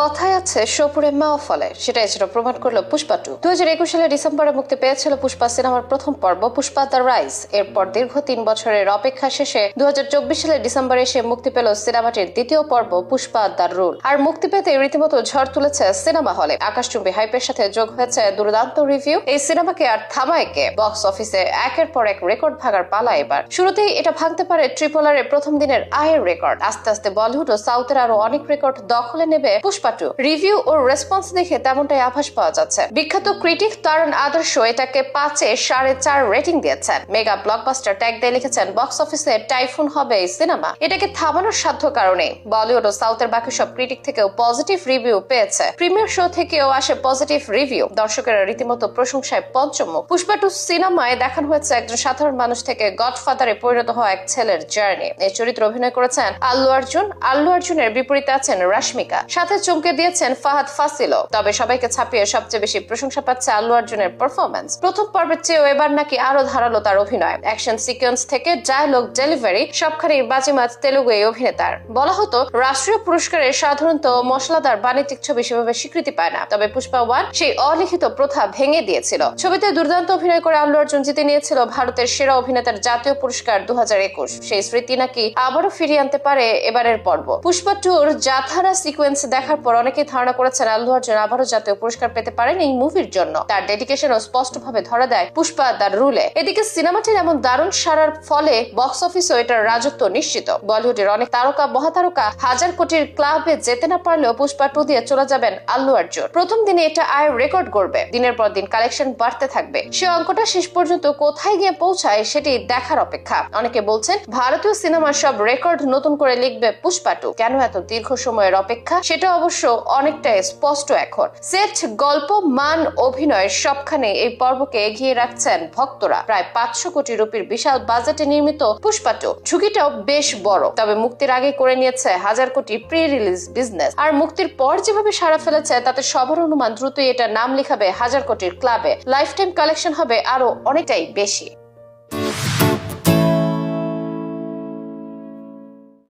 কথায় আছে সোপুরে মাও ফলে। সেটাই ছিল প্রমাণ করল পুষ্পা টু। দু হাজার একুশ সালের ডিসেম্বরে মুক্তি পেয়েছিল পুষ্পা সিনেমার প্রথম পর্ব, পুষ্পা দ্য রাইজ। এরপর দীর্ঘ তিন বছরের অপেক্ষা শেষে দু সালের ডিসেম্বরে এসে মুক্তি পেল সিনেমাটির দ্বিতীয় পর্ব, পুষ্পা দ্য রুল। আর মুক্তি পেতে রীতিমতো ঝড় তুলেছে সিনেমা হলে। আকাশচুম্বী হাইপের সাথে যোগ হয়েছে দুর্দান্ত রিভিউ। এই সিনেমাকে আর থামায়কে বক্স অফিসে একের পর এক রেকর্ড ভাগার পালা এবার। শুরুতেই এটা ভাঙতে পারে ট্রিপল আর প্রথম দিনের আয়ের রেকর্ড। আস্তে আস্তে বলিউড ও সাউথের আরও অনেক রেকর্ড দখলে নেবে পুষ্পা টু রিভিউ ও রেসপন্স দেখে তেমনটাই আভাস পাওয়া যাচ্ছে। বিখ্যাত ক্রিটিক তারণ আদর্শ এটাকে পাঁচে সাড়ে চার রেটিং দিয়েছেন। মেগা ব্লকবাস্টার ট্যাগ দিয়ে লিখেছেন বক্স অফিসে টাইফুন হবে এই সিনেমা এটাকে থামানোর সাধ্য কারণে বলিউড ও সাউথের বাকি সব ক্রিটিক থেকেও পজিটিভ রিভিউ পেয়েছে। প্রিমিয়ার শো থেকেও আসে পজিটিভ রিভিউ দর্শকেরা রীতিমতো প্রশংসায় পঞ্চমুখ পুষ্পা টু সিনেমায় দেখানো হয়েছে একজন সাধারণ মানুষ থেকে গডফাদারে পরিণত হওয়া এক ছেলের জার্নি এই চরিত্রে অভিনয় করেছেন আল্লু অর্জুন। আল্লু অর্জুনের বিপরীতে আছেন রাশ্মিকা। সাথে চমকে দিয়েছেন ফাহাদ ফাসিলও। তবে সবাইকে ছাপিয়ে সবচেয়ে বেশি প্রশংসা পাচ্ছে আল্লু অর্জুনের পারফরমেন্স প্রথম পর্বের চেয়েও এবার নাকি আরও ধারালো তার অভিনয়। অ্যাকশন সিকোয়েন্স থেকে ডায়লগ ডেলিভারি সবখানে বাজিমাত তেলুগু এই অভিনেতার। বলা হতো, রাষ্ট্রীয় পুরস্কারে সাধারণত মশলাদার বাণিজ্যিক ছবি সেভাবে স্বীকৃতি পায় না। তবে পুষ্পা ওয়ান সেই অলিখিত প্রথা ভেঙে দিয়েছিল। ছবিতে দুর্দান্ত অভিনয় করে আল্লু অর্জুন জিতে নিয়েছিল ভারতের সেরা অভিনেতার জাতীয় পুরস্কার দু হাজার একুশ। সেই স্মৃতি নাকি আবারও ফিরিয়ে আনতে পারে এবারের পর্ব। পুষ্পা টুর জাথারা সিকোয়েন্স দেখার পর অনেকেই ধারণা করেছেন আল্লু অর্জুন আবারও জাতীয় পুরস্কার পেতে পারেন এই মুভির জন্য। তার ডেডিকেশনও স্পষ্টভাবে ধরা দেয় পুষ্পা দ্য রুলে। এদিকে সিনেমাটির এমন দারুণ সারার ফলে বক্স অফিসও এটার রাজত্ব নিশ্চিত। বলিউডের অনেক তারকা, মহাতারকা হাজার কোটির ক্লাবে যেতে না পারলেও পুষ্পা টু দিয়ে চলে যাবেন আল্লু অর্জুন প্রথম দিনে এটা আয়ের রেকর্ড করবে দিনের পর দিন কালেকশন বাড়তে থাকবে। সে অঙ্কটা শেষ পর্যন্ত কোথায় গিয়ে পৌঁছায় সেটি দেখার অপেক্ষা। অনেকে বলছেন ভারতীয় সিনেমার সব রেকর্ড নতুন করে লিখবে পুষ্পা টু। কেন এত দীর্ঘ সময়ের অপেক্ষা? সেটা অবশ্য অনেকটাই স্পষ্ট এখন। সেট গল্প, মান, অভিনয় সবখানে এই পর্বকে এগিয়ে রাখছেন ভক্তরা। প্রায় পাঁচশো কোটি রুপির বিশাল বাজেটে নির্মিত পুষ্পা টু ঝুঁকিটাও বেশ বড়। তবে মুক্তির আগে করে নিয়েছে হাজার কোটি প্রি রিলিজ বিজনেস আর মুক্তির পর যেভাবে সারা ফেলেছে, তাতে সবার অনুমান দ্রুতই এটা নাম লিখাবে হাজার কোটির ক্লাবে লাইফ টাইম কালেকশন হবে আরও অনেকটাই বেশি।